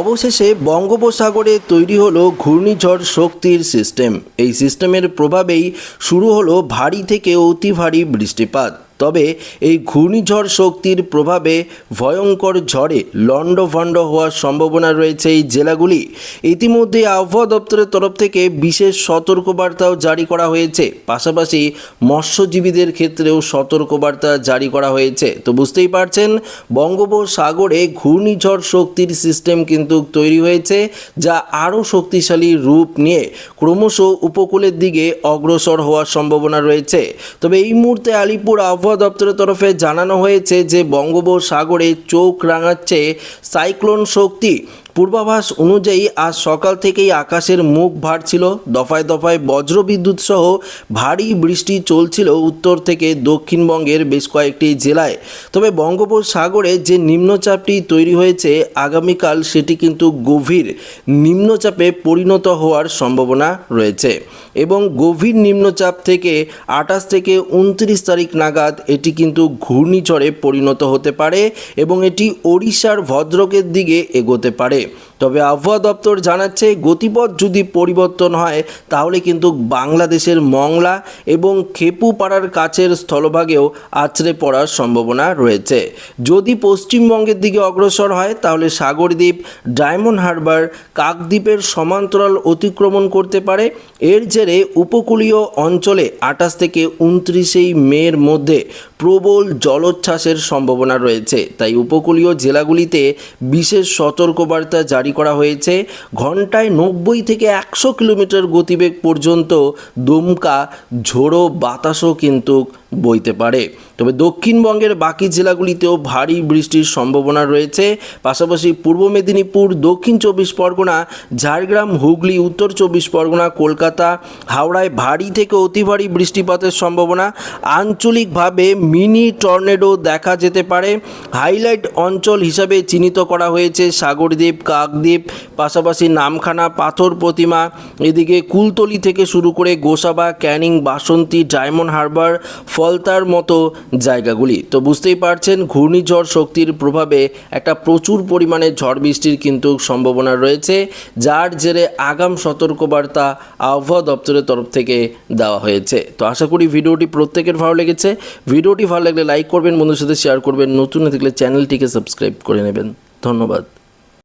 অবশেষে বঙ্গোপসাগরে তৈরি হলো ঘূর্ণিঝড় শক্তির সিস্টেম। এই সিস্টেমের প্রভাবেই শুরু হলো ভারী থেকে অতি ভারী বৃষ্টিপাত। তবে এই ঘূর্ণিঝড় শক্তির প্রভাবে ভয়ঙ্কর ঝড়ে লণ্ডভণ্ড হওয়ার সম্ভাবনা রয়েছে এই জেলাগুলি। ইতিমধ্যে আবহাওয়া দপ্তরের তরফ থেকে বিশেষ সতর্কবার্তাও জারি করা হয়েছে। পাশাপাশি মৎস্যজীবীদের ক্ষেত্রেও সতর্কবার্তা জারি করা হয়েছে। তো বুঝতেই পারছেন, বঙ্গোপসাগরে ঘূর্ণিঝড় শক্তির সিস্টেম কিন্তু তৈরি হয়েছে, যা আরও শক্তিশালী রূপ নিয়ে ক্রমশ উপকূলের দিকে অগ্রসর হওয়ার সম্ভাবনা রয়েছে। তবে এই মুহূর্তে আলিপুর আবহাওয়া দপ্তরের তরফে জানানো হয়েছে যে বঙ্গোপসাগরে চোখ রাঙাচ্ছে সাইক্লোন শক্তি। পূর্বাভাস অনুযায়ী আজ সকাল থেকেই আকাশের মুখ ভার ছিল দফায় দফায় বজ্রবিদ্যুৎ সহ ভারী বৃষ্টি চলছিল উত্তর থেকে দক্ষিণবঙ্গের বেশ কয়েকটি জেলায়। তবে বঙ্গোপসাগরে যে নিম্নচাপটি তৈরি হয়েছে আগামীকাল সেটি কিন্তু গভীর নিম্নচাপে পরিণত হওয়ার সম্ভাবনা রয়েছে এবং গভীর নিম্নচাপ থেকে আঠাশ থেকে উনত্রিশ তারিখ নাগাদ এটি কিন্তু ঘূর্ণিঝড়ে পরিণত হতে পারে এবং এটি ওড়িশার ভদ্রকের দিকে এগোতে পারে। Києві. তবে আবহাওয়া দপ্তর জানাচ্ছে, গতিপথ যদি পরিবর্তন হয়, তাহলে কিন্তু বাংলাদেশের মংলা এবং খেপুপাড়ার কাছের স্থলভাগেও আছড়ে পড়ার সম্ভাবনা রয়েছে। যদি পশ্চিমবঙ্গের দিকে অগ্রসর হয়, তাহলে সাগরদ্বীপ, ডায়মন্ড হারবার, কাকদ্বীপের সমান্তরাল অতিক্রমণ করতে পারে। এর জেরে উপকূলীয় অঞ্চলে আঠাশ থেকে উনত্রিশেই মের মধ্যে প্রবল জলোচ্ছ্বাসের সম্ভাবনা রয়েছে। তাই উপকূলীয় জেলাগুলিতে বিশেষ সতর্কবার্তা জারি করা হয়েছে। ঘন্টায় নব্বই থেকে একশো কিলোমিটার গতিবেগ পর্যন্ত দুমকা ঝোড়ো বাতাসও কিন্তু বইতে পারে। তবে দক্ষিণবঙ্গের বাকি জেলাগুলিতেও ভারী বৃষ্টির সম্ভাবনা রয়েছে। পাশাপাশি পূর্ব মেদিনীপুর, দক্ষিণ চব্বিশ পরগনা, ঝাড়গ্রাম, হুগলি, উত্তর চব্বিশ পরগনা, কলকাতা, হাওড়ায় ভারী থেকে অতি ভারী বৃষ্টিপাতের সম্ভাবনা। আঞ্চলিকভাবে মিনি টর্নেডো দেখা যেতে পারে। হাইলাইট অঞ্চল হিসাবে চিহ্নিত করা হয়েছে সাগরদ্বীপ, কাকদ্বীপ, পাশাপাশি নামখানা, পাথর প্রতিমা, এদিকে কুলতলি থেকে শুরু করে গোসাবা, ক্যানিং, বাসন্তী, ডায়মন্ড হারবার, ফলতার মতো জায়গাগুলি। তো বুঝতেই পারছেন, ঘূর্ণিঝড় শক্তির প্রভাবে একটা প্রচুর পরিমাণে ঝড় বৃষ্টির কিন্তু সম্ভাবনা রয়েছে, যার জেরে আগাম সতর্কবার্তা আবহাওয়া দপ্তরের তরফ থেকে দেওয়া হয়েছে। তো আশা করি ভিডিওটি প্রত্যেকের ভালো লেগেছে। ভিডিওটি ভালো লাগলে লাইক করবেন বন্ধুর সাথে শেয়ার করবেন। নতুন থাকলে চ্যানেলটিকে সাবস্ক্রাইব করে নেবেন। ধন্যবাদ।